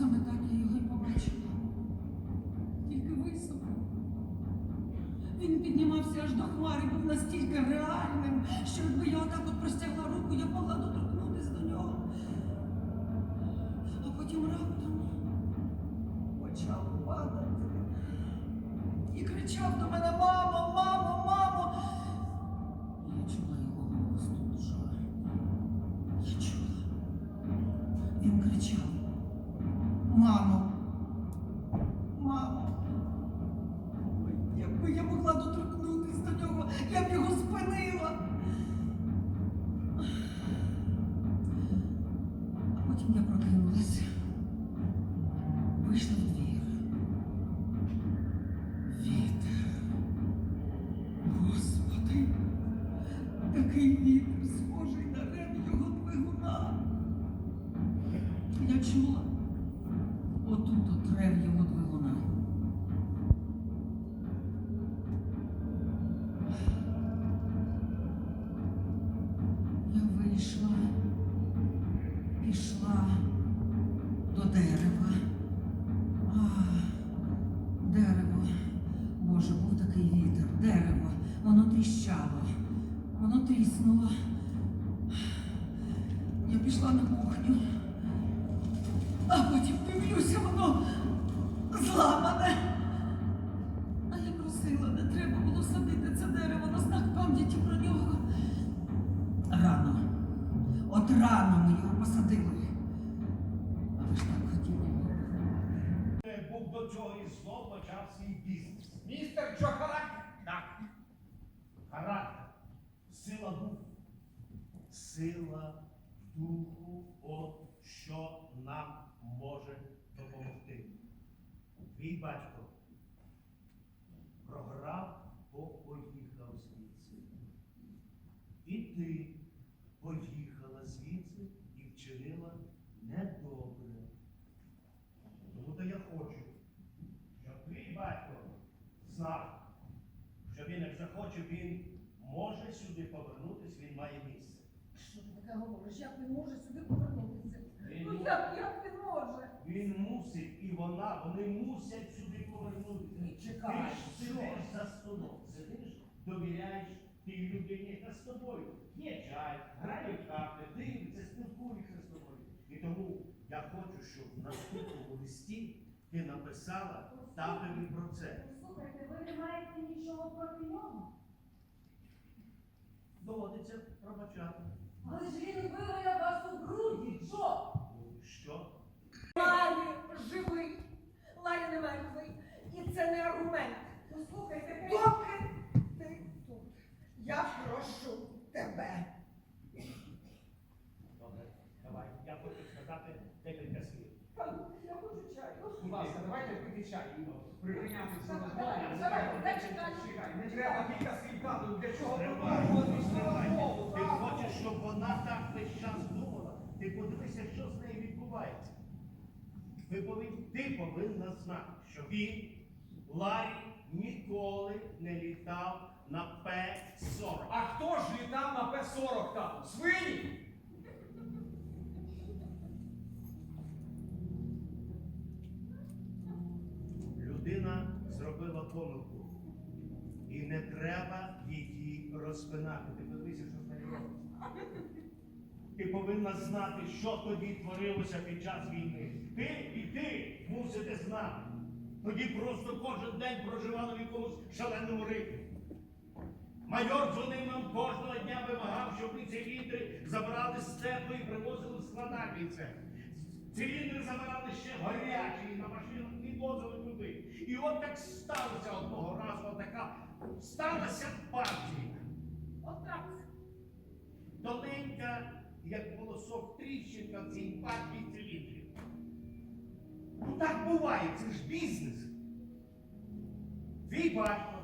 Саме так я його й побачила. Тільки високо. Він піднімався аж до хмари, був настільки реальним, що якби я отак от простягла руку, я могла до тріщало, воно тріснуло. Я пішла на кухню, а потім дивлюся, воно зламане. А я просила, не треба було садити це дерево на знак пам'яті про нього. Рано. От рано ми його посадили. А ви ж так хотіли. був до цього і знов почав свій бізнес. Містер Джо характер? Так. Характер, сила духу. Сила духу, от що нам може допомогти. Твій батько програв, бо поїхав звідси. І ти поїхала звідси і вчинила недобре. Тому то я хочу, щоб твій батько знав, що він, як захоче, він може сюди повернутися, він має місце. Що ти таке говориш? Як він може сюди повернутися? Ну як, як він може? він мусить і вона, вони мусять сюди повернутися. Чекай, Ти ж сидиш за столом, сидиш, довіряєш тій людині, яка з тобою. Є чай, грають карти, дивляться, спілкуються з тобою. І тому я хочу, щоб в наступному листі ти написала татові про це. Слухайте, ви не маєте нічого проти нього. Доводиться пробачати. Але ж він виграє вас у груді? Ну, Що? Ларі живий, Ларі не мертвий. І це не аргумент. Послухайте, Поки ти тут, я прошу тебе. Добре, давай. Я хочу сказати декілька слів. я хочу чаю. Будь ласка, давайте пити чай. Припиняти. Чекай, не треба кілька слів тату. Для Ти хочеш, щоб вона так весь час думала? Ти подивися, що з нею відбувається. Ви повинні, ти повинна знати, що він, Ларі, ніколи не літав на П-40. А хто ж літав на П-40 тату? Свині? Людина зробила помилку. І не треба її розпинати. Ти подивися, що з нею. Ти повинна знати, що тоді творилося під час війни. Ти і ти мусите знати. Тоді просто кожен день проживали в якомусь шаленому ритмі. Майор дзвонив нам кожного дня, вимагав, щоб ми циліндри забрали з степу і привозили в складальний цех. Циліндри забирали ще гарячі, і на машинах відвозили туди. І от так сталося одного разу, отака сталася партія. Отак. Тоненька, як волосок тріщинка в цій партії циліндрів. Ну так буває, це ж бізнес. Твій батько.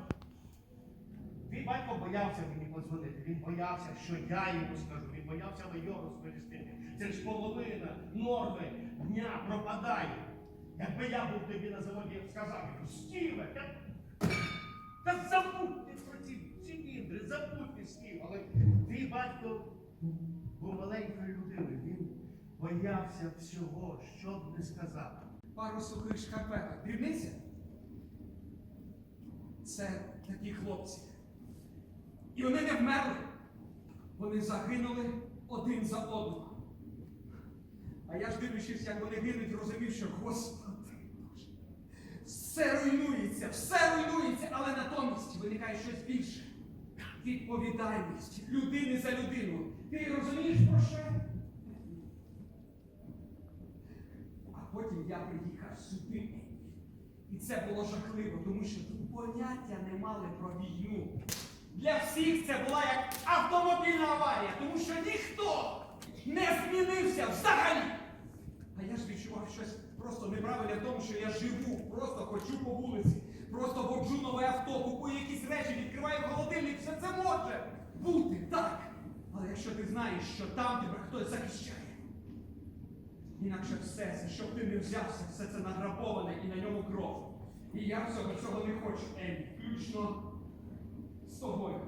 Твій батько боявся мені подзвонити. Він боявся, що я йому скажу. Він боявся майору сповістити. Це ж половина норми дня пропадає. Якби я був тобі на заводі, я б сказав, Стіве, та, та забудьте про ці циліндри, забудьте Стів. Але твій батько був маленькою людиною. Він боявся всього, що б не сказав. Пару сухих шкарпеток. Дрібниця? Це такі хлопці. І вони не вмерли. Вони загинули один за одного. А я ж дивлячись, як вони гинуть, розумів, що Господи, все руйнується, все руйнується, але натомість виникає щось більше. Відповідальність людини за людину. Ти розумієш про що? А потім я приїхав сюди. І це було жахливо, тому що тут поняття не мали про війну. Для всіх це була як автомобільна аварія, тому що ніхто не змінився взагалі. А я ж відчував щось просто неправильне в тому, що я живу, просто ходжу по вулиці, просто воджу нове авто, купую якісь речі, відкриваю холодильник, все це може бути так. Але якщо ти знаєш, що там тебе хтось захищає, Інакше все це, щоб ти не взявся, все це награбоване і на ньому кров. І я всього цього не хочу, Емі, включно з тобою.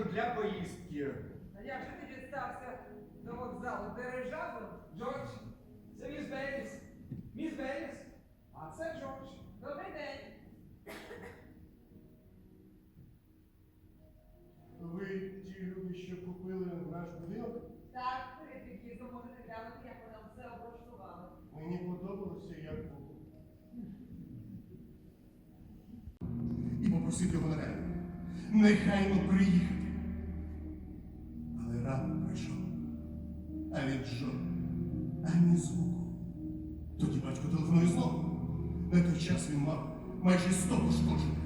Дуже для поїздки. А як же ти дістався до вокзалу? Дирижабом? Джордж, це міс Беліс. Міс Беліс. А це Джордж. Добрий день. Ви ті люди, що купили наш будинок? Так, перед від'їздом можете глянути, як вона все облаштувала. Мені подобалося, як було. І попросив його нарешті. Нехайно приїхати. Але мав майже сто пошкоджених.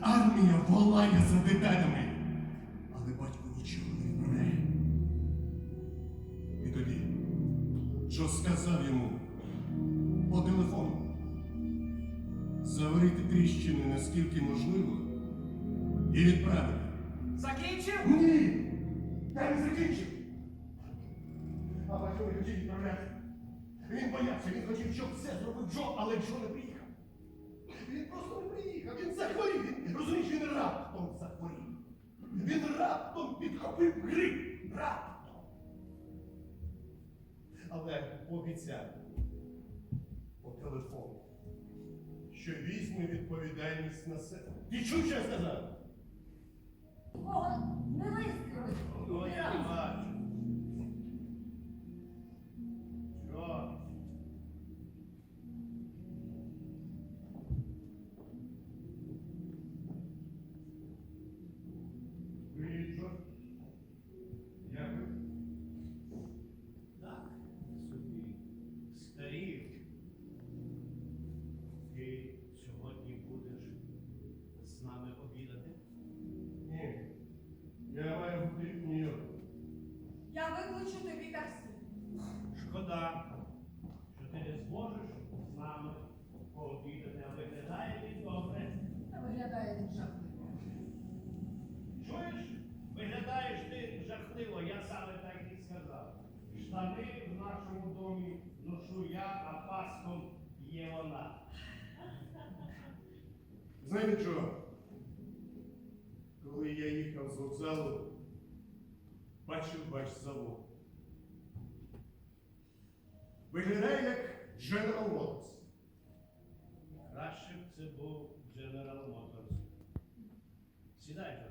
Армія волає за деталями. Але батько нічого не відправляє. І тоді Джо сказав йому по телефону заварити тріщини наскільки можливо і відправити. Закінчив? Ні! Я не закінчив! А батько не хотів відправляти. Він боявся, він хотів, щоб все зробив Джо, але Джо не приїхав. Він просто не приїхав, він захворів. Розумієш, він раптом захворів. Він раптом підхопив грип. Раптом. Але пообіцяв по телефону, що візьме відповідальність на себе. Ти чув, що я сказав? О, не вистріли. Сьогодні будеш з нами обідати? Ні. Я маю бути в Нью-Йорку. Я викличу тобі таксі. Шкода, що ти не зможеш з нами пообідати, а виглядає він добре. Та виглядає він жахливо. Чуєш? Виглядаєш ти жахливо, я саме так і сказав. Штани в нашому домі ношу я, а паском є вона. Знаєте? Коли я їхав з вокзалу, бачив ваш завод. Виглядає як General Motors. Краще б це був General Motors. Сідай,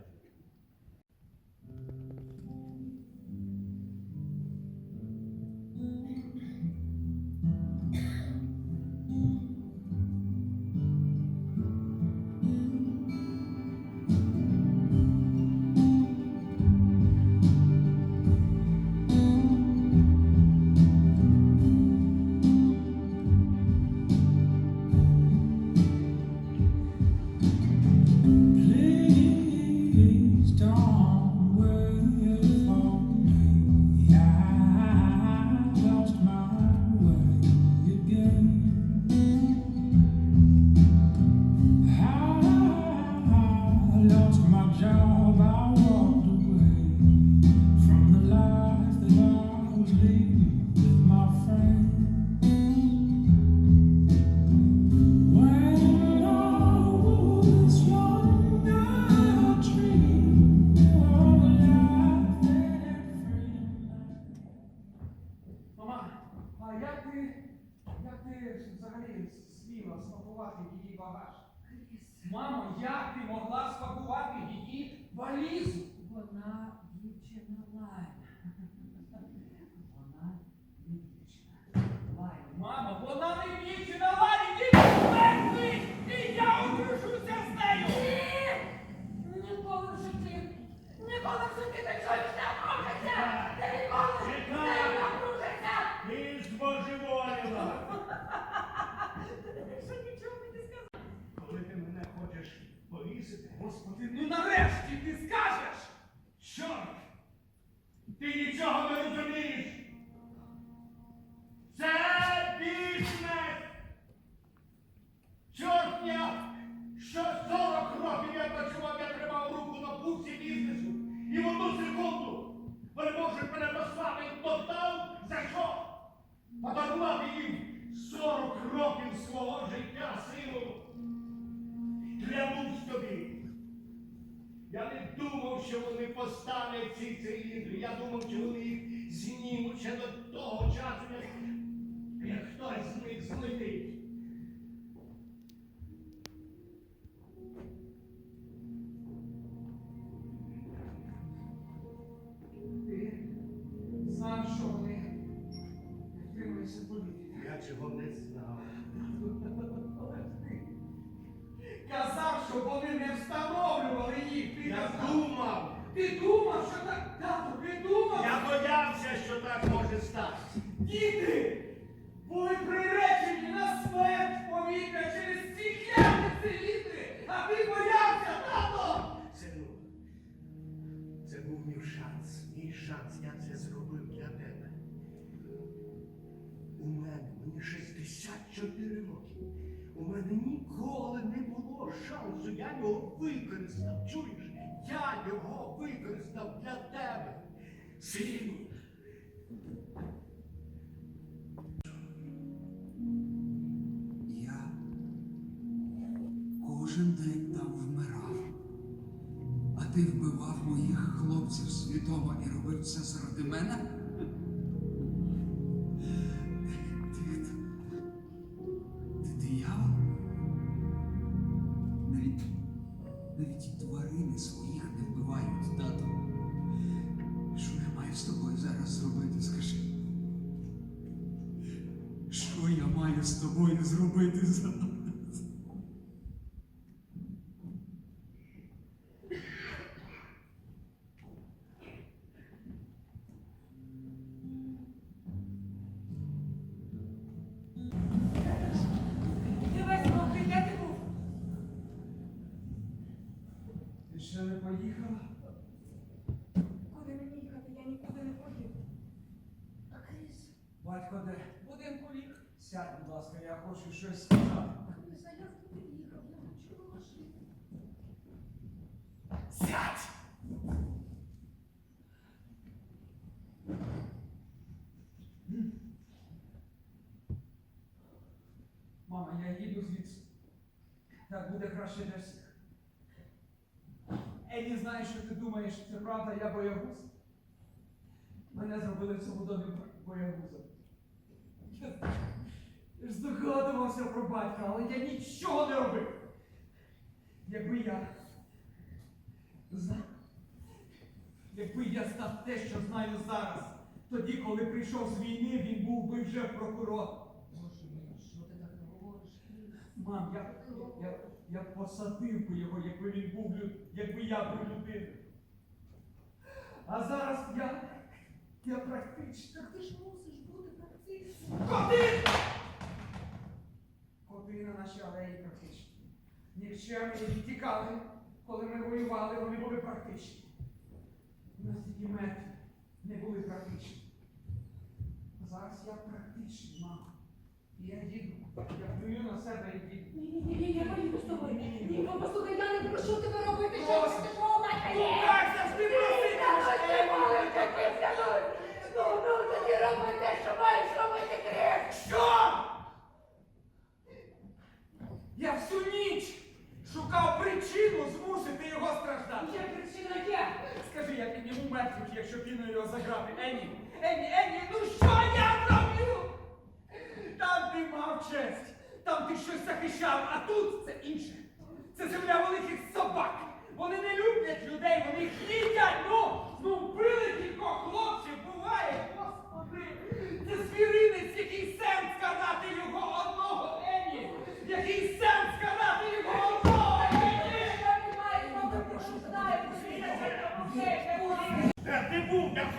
Я! Що 40 років я працював, я тримав руку на пульсі бізнесу. І в одну секунду вони можуть мене послати в локдаун за що? Подарував їм 40 років свого життя, сину. Клянусь тобі. Я не думав, що вони поставлять ці циліндри. Я думав, що вони їх знімуть ще до того часу, як Я чого не знав. Казав, що вони не встановлювали їх. Ти Я казав. думав, Ти думав, що так. Тату, ти думав? я боявся, що так може статися. Діти використав. Чуєш? Я його використав для тебе. Сину. Я кожен день там вмирав, а ти вбивав моїх хлопців свідомо і робив це заради мене? З тобою зробити зараз? Сядь, будь ласка, я хочу щось сказати. Я. Сядь! Мама, я їду звідси. Так буде краще для всіх. Еді знає, що ти думаєш, це правда, я боягуз. Мене зробили в цьому домі боягузом. Здогадувався про батька, але я нічого не робив. Якби я знав, якби я знав те, що знаю зараз, тоді, коли прийшов з війни, він був би вже прокурор. Боже мій, що ти так не говориш, Мам, я, я, я посадив би його, якби він був якби я був людиною. А зараз я, я практично. Так ти ж мусиш бути практичним. Коти! Нікчемні відтікали, коли ми воювали, вони були практичні. У нас тільки мертві не були практичні. А зараз я практичний, мама. І я їду. Я плюю на себе і їду. Ні, ні, ні, я поїду з тобою. Ні, послухай, я не прошу тебе робити Ось. щось, ти помахай. Ну як завжди просити? Ти молиш, ти скажуть. Ну, ну, тоді роби те, що маєш робити, Кріс. Що? Я всю ніч шукав причину змусити його страждати. Є причина є. Скажи, я підніму мертвих, якщо кину його заграти. Енні, Енні, Енні, ну що я роблю? Там ти мав честь, там ти щось захищав, а тут це інше. Це земля великих собак. Вони не люблять людей, вони їдять. Ну, ну вбили кількох хлопців,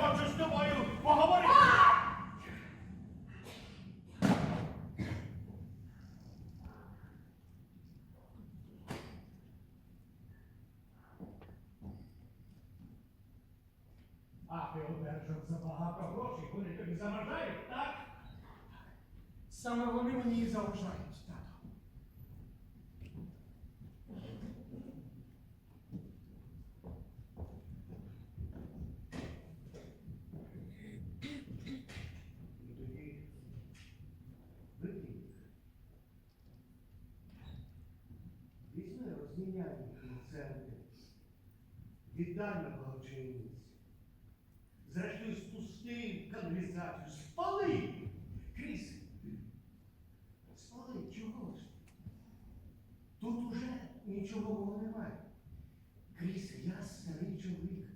хочу з тобою поговорити. А ти одержав забагато грошей, вони тобі заважають, так? Саме вони мені і заважають, тато. Ну тоді випій. Візьми, розміняй їх на церкві. Віддай благочинність. Зрештою, спустив каналізацію, спали! крізь. Спали, чого ж? Тут уже нічого немає. Кріс, я старий чоловік.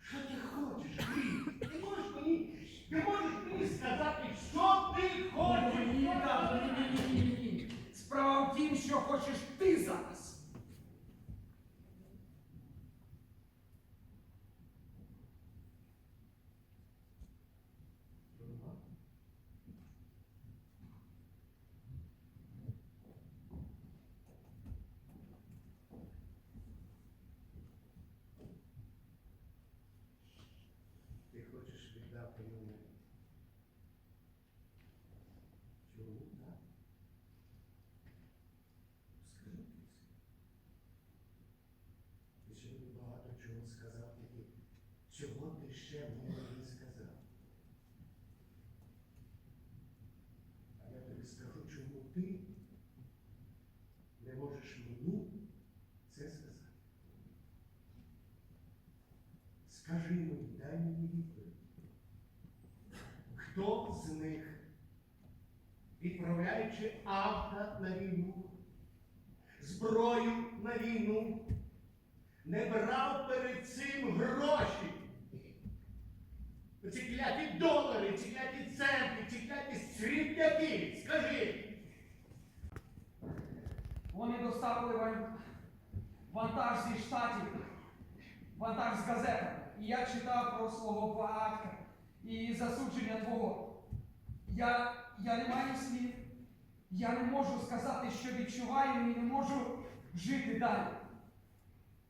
Що ти хочеш, Кріс? Ти можеш мені, ти можеш мені сказати, що ти хочеш? Ні, тато, ні, ні, ні, ні, ні. Справа в тім, що хочеш ти зараз. Ти хочеш віддати мене. Чому так? Скажи Кріс. Ти сьогодні багато чого сказав мені. Чого ти ще мені не сказав? А я тобі скажу, чому ти не можеш мені це сказати. Скажи мені, дай мені відповідь. Хто з них, відправляючи авто на війну, зброю на війну, не брав перед цим гроші? Ці кляті долари, ці кляті центи, ці кляті срібняки, скажи. Вони доставили ван- вантаж зі штатів, вантаж з газетами. І я читав про свого батька і засудження твого. Я, я не маю слів. Я не можу сказати, що відчуваю, і не можу жити далі.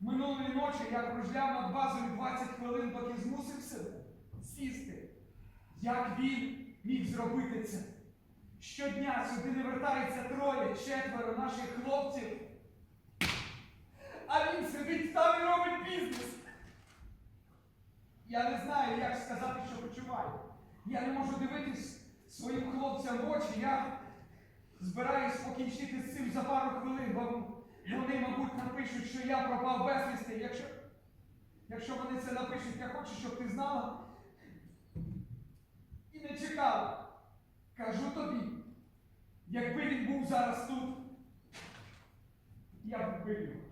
Минулої ночі я кружляв над базою 20 хвилин, доки змусив себе сісти. Як він міг зробити це? Щодня сюди не вертається троє, четверо наших хлопців. А він сидить там і робить бізнес. Я не знаю, як сказати, що почуваю. Я не можу дивитись своїм хлопцям в очі. Я збираюсь покінчити з цим за пару хвилин, бо вони, мабуть, напишуть, що я пропав безвісти. Якщо, якщо вони це напишуть, я хочу, щоб ти знала і не чекала. Кажу тобі, якби він був зараз тут, я б вбив його.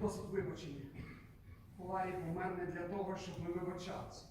Досить вибачення. Буває помер не для того, щоб ми вибачалися.